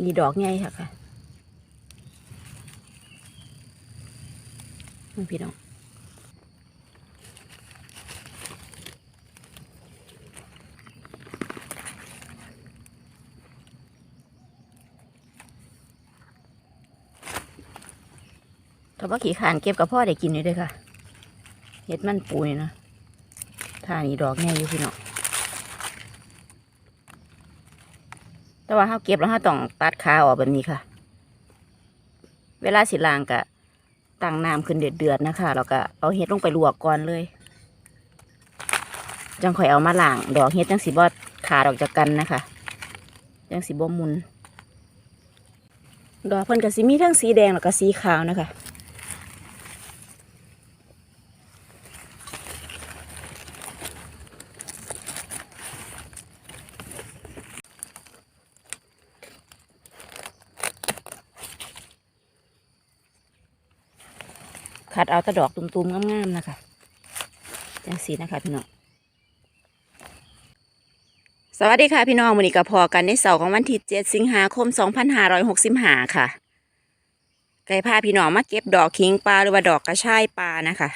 มีดอกใหญ่ค่ะค่ะพี่น้องถ้าว่าขี่ขานเก็บกับพ่อได้กินอยู่ด้วยค่ะ เห็ดมันปูนี่นะทานีดอกใหญ่อยู่พี่น้อง แต่ว่าเราเก็บแล้วเราต้องตัดขาออกแบบนี้ค่ะ เวลาสิล้างกะตั้งน้ำขึ้นเดือดๆนะคะแล้วก็เอาเห็ดลงไปลวกก่อนเลย จังค่อยเอามาล้างดอกเห็ดจังสีบอขาดออกจากกันนะคะจังสีบมุน ดอกเพิ่นกับสีมีทั้งสีแดงแล้วก็สีขาวนะคะ ขัดเอาตะดอกตุ่มๆงามๆนะคะจังสีนะคะพี่น้องสวัสดีค่ะพี่น้องวันนี้ก็พอกันในเสาร์ของวันที่7สิงหาคม2565ค่ะไก่พาพี่น้องมาเก็บดอกคิงปลาหรือว่าดอกกระชายปลานะคะ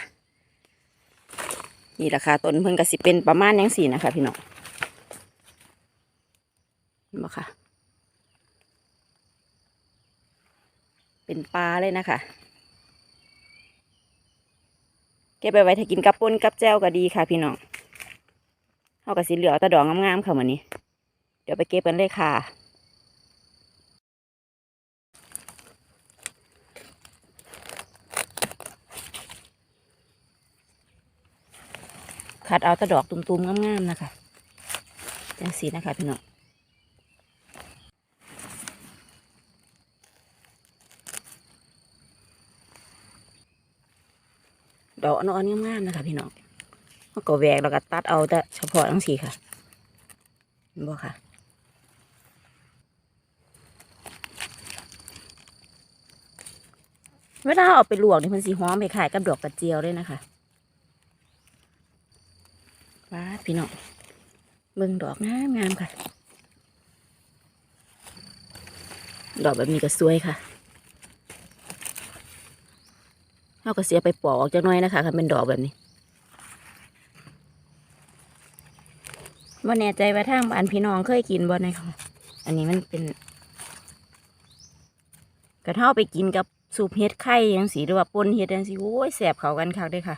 นี่แหละค่ะต้นเพิ่นก็สิเป็นประมาณยังสีนะคะ พี่น้องเห็นบ่ค่ะ เป็นปลาเลยนะคะ เก็บไปไว้ถ้ากินกับป่นกับแจ่วก็ดีค่ะ พี่น้องเอากับสีเหลืองต่ดอกงามๆค่ะวันนี้ เดี๋ยวไปเก็บกันเลยค่ะขัดเอาต่ดอกตุ่มๆงามๆนะคะจังสีนะคะพี่น้อง ดอกอ่อนๆงามๆนะคะ พี่น้องก็แหวกแล้วก็ตัดเอาแต่เฉพาะทั้งสีค่ะเห็นบ่ค่ะเวลาเอาไปลวกนี่มันสีหอมไปขายกับดอกกระเจียวเลยนะคะว้าพี่น้องเบิ่งดอกงามงามค่ะ ดอกแบบนี้ก็สวยค่ะ เราก็เสียไปปอกออกจากน้อยนะคะคันเป็นดอกแบบนี้ว่าแน่ใจว่าทางบ้านพี่น้องเคยกินบ่นะคะอันนี้มันเป็น กระเท่าไปกินกับสูบเห็ดไข่ยังสีหรือว่าปนเห็ดยังสีโอ้ยแสบเขากันคักเลยค่ะ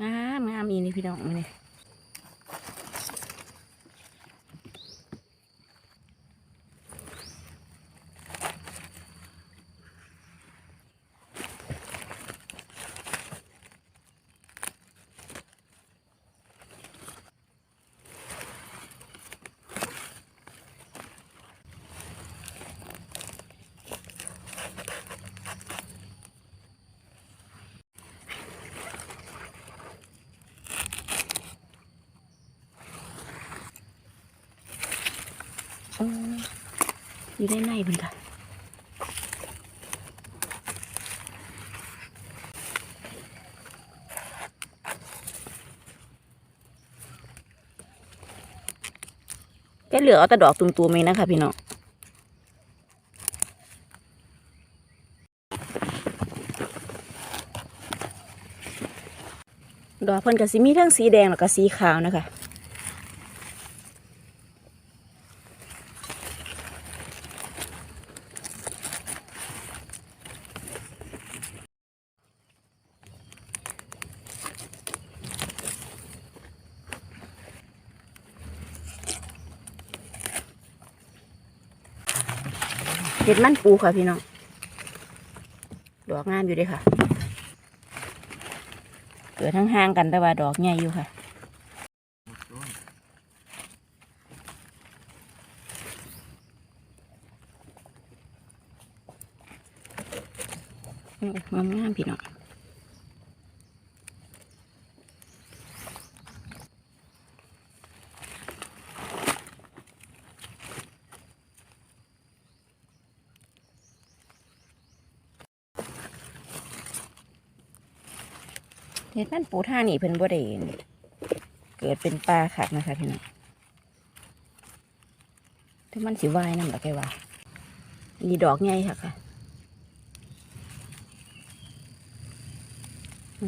งามงามอีนี่พี่น้องมาเนี่ย อยู่ในในเพิ่นค่ะแค่เหลือเอาแต่ดอกตุ่มๆเองนะคะพี่น้องดอกเพิ่นก็สิมีทั้งสีแดงแล้วก็สีขาวนะคะ เห็ดมันปูค่ะพี่น้อง ดอกงามอยู่ด้วยค่ะ เกิดทั้งห่างกันแต่ว่าดอกใหญ่อยู่ค่ะงามงามพี่น้อง เห็ดนั่นปูท่านี่เพิ่นบ่ได้เกิดเป็นปลาขักนะคะพี่น้องถ้ามันสิว่ายนั่นหรอแกว่านี่ดอกใหญ่ค่ะค่ะ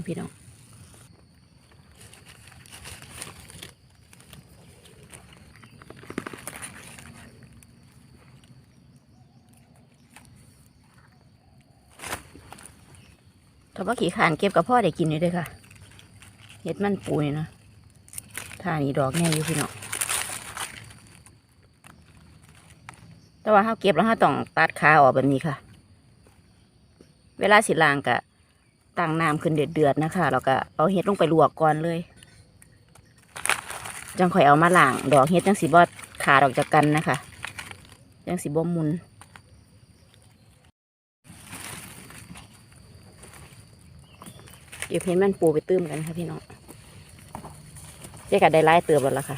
พี่น้อง ถ้าว่าขี่ขานเก็บกับพ่อได้กินอยู่ด้วยค่ะ เห็ดมันปูนี่นะท่านี้ดอกใหญ่อยู่พี่น้อง แต่ว่าเราเก็บแล้วเราต้องตัดขาออกแบบนี้ค่ะ เวลาสิลางกะตั้งน้ำขึ้นเดือดๆนะคะแล้วก็เอาเห็ดลงไปลวกก่อนเลยจังค่อยเอามาล้างดอกเห็ดจังสีบอขาดออกจากกันนะคะจังสีบอมุน เดี๋ยวเห็นมันปูไปตื้มกันค่ะพี่น้องเจ๊กัได้ไล่เติบแล้วล่ะค่ะ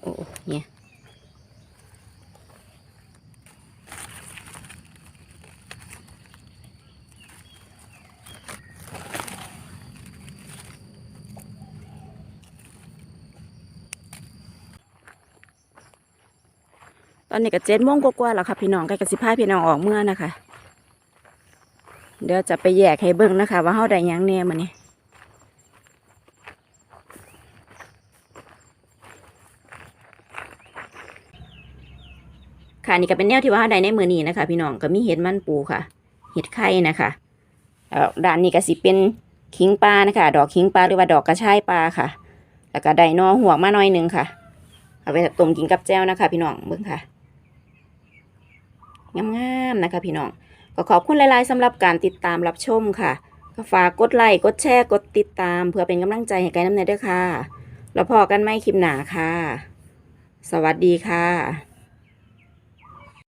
โอ้เนี่ยตอนนี้ก็เจ็ดโมงกว่าๆแล้วค่ะพี่น้องใกล้กับสิพาพี่น้องออกเมื่อนะคะ เดี๋ยวจะไปแยกให้เบิ่งนะคะ ว่าเฮาได้ยังแน่มานี่ค่ะนี่ก็เป็นแนวที่ว่าเฮาได้ในมือนี้นะคะ พี่น้องก็มีเห็ดมันปูค่ะ เห็ดไข่นะคะแล้วด้านนี้ก็สิเป็นขิงปลานะคะ ดอกขิงปลาหรือว่าดอกกระชายปลาค่ะ แล้วก็ได้นอหัวมาหน่อยหนึงค่ะ เอาไปต้มกินกับแจ่วนะคะ พี่น้องเบิ่งค่ะงามๆนะคะ พี่น้อง ก็ขอบคุณหลาย ๆสำหรับการติดตามรับชมค่ะก็ฝากกดไลค์กดแชร์กดติดตาม เพื่อเป็นกำลังใจให้ไกด์น้ำเนยด้วยค่ะ แล้วพอกันไม่คลิปหนาค่ะ สวัสดีค่ะ